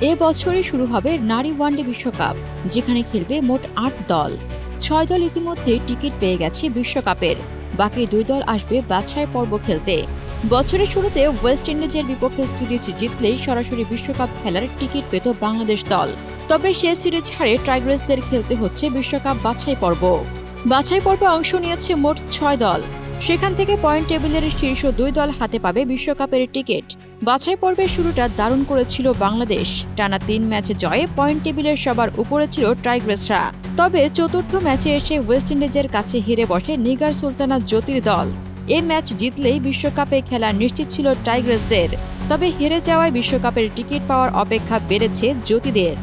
এ বছরই শুরু হবে নারী ওয়ানডে বিশ্বকাপ, যেখানে খেলবে মোট আট দল। ছয় দল ইতিমধ্যে টিকিট পেয়ে গেছে বিশ্বকাপের। বাকি দুই দল আসবে বাছাই পর্ব খেলতে। বছরের শুরুতে ওয়েস্ট ইন্ডিজের বিপক্ষে সিরিজ জিতলেই সরাসরি বিশ্বকাপ খেলার টিকিট পেত বাংলাদেশ দল। তবে সে সিরিজ হারে টাইগ্রেসদের খেলতে হচ্ছে বিশ্বকাপ বাছাই পর্ব। বাছাই পর্বে অংশ নিয়েছে মোট ছয় দল। সেখান থেকে পয়েন্ট টেবিলের শীর্ষ দুই দল হাতে পাবে বিশ্বকাপের টিকিট। বাছাই পর্বের শুরুটা দারুণ করেছিল বাংলাদেশ। টানা তিন ম্যাচে জয়ে পয়েন্ট টেবিলের সবার উপরে ছিল টাইগ্রেসরা। তবে চতুর্থ ম্যাচে এসে ওয়েস্ট ইন্ডিজের কাছে হেরে বসে নিগার সুলতানা জ্যোতির দল। এ ম্যাচ জিতলেই বিশ্বকাপে খেলা নিশ্চিত ছিল টাইগ্রেসদের। তবে হেরে যাওয়ায় বিশ্বকাপের টিকিট পাওয়ার অপেক্ষা বেড়েছে জ্যোতিদের।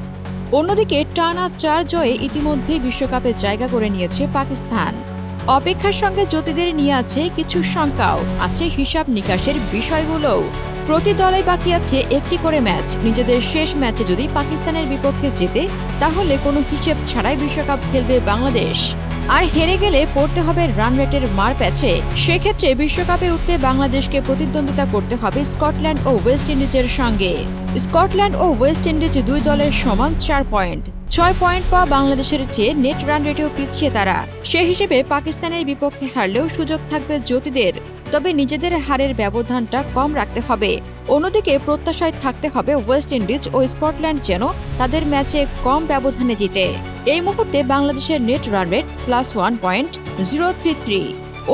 অন্যদিকে টানা চার জয়ে ইতিমধ্যেই বিশ্বকাপে জায়গা করে নিয়েছে পাকিস্তান। অপেক্ষার সঙ্গে জ্যোতিদের নিয়ে আছে কিছু শঙ্কাও। আছে হিসাব নিকাশের বিষয়গুলোও। প্রতি দলে বাকি আছে একটি করে ম্যাচ। নিজেদের শেষ ম্যাচে যদি পাকিস্তানের বিপক্ষে জেতে, তাহলে কোনো হিসেব ছাড়াই বিশ্বকাপ খেলবে বাংলাদেশ। আর হেরে গেলে পড়তে হবে রান রেটের মার প্যাচে। সেক্ষেত্রে বিশ্বকাপে উঠতে বাংলাদেশকে প্রতিদ্বন্দ্বিতা করতে হবে স্কটল্যান্ড ও ওয়েস্ট ইন্ডিজের সঙ্গে। স্কটল্যান্ড ও ওয়েস্ট ইন্ডিজ দুই দলের সমান চার পয়েন্ট। ছয় পয়েন্ট পাওয়া বাংলাদেশের চেয়ে নেট রান রেটেও পিছিয়ে তারা। সে হিসেবে পাকিস্তানের বিপক্ষে হারলেও সুযোগ থাকবে জ্যোতিদের। তবে নিজেদের হারের ব্যবধানটা কম রাখতে হবে। অন্যদিকে প্রত্যাশায় থাকতে হবে ওয়েস্ট ইন্ডিজ ও স্কটল্যান্ড যেন তাদের ম্যাচে কম ব্যবধানে জিতে। এই মুহূর্তে বাংলাদেশের net run rate plus one point zero three three.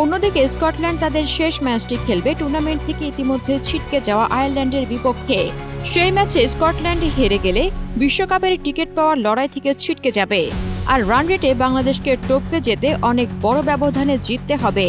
অন্যদিকে স্কটল্যান্ড তাদের শেষ ম্যাচটি খেলবে টুর্নামেন্ট থেকে ইতিমধ্যে ছিটকে যাওয়া আয়ারল্যান্ডের বিপক্ষে। সেই ম্যাচে স্কটল্যান্ড হেরে গেলে বিশ্বকাপের টিকিট পাওয়ার লড়াই থেকে ছিটকে যাবে। আর রান রেটে বাংলাদেশকে টপকে যেতে অনেক বড় ব্যবধানে জিততে হবে।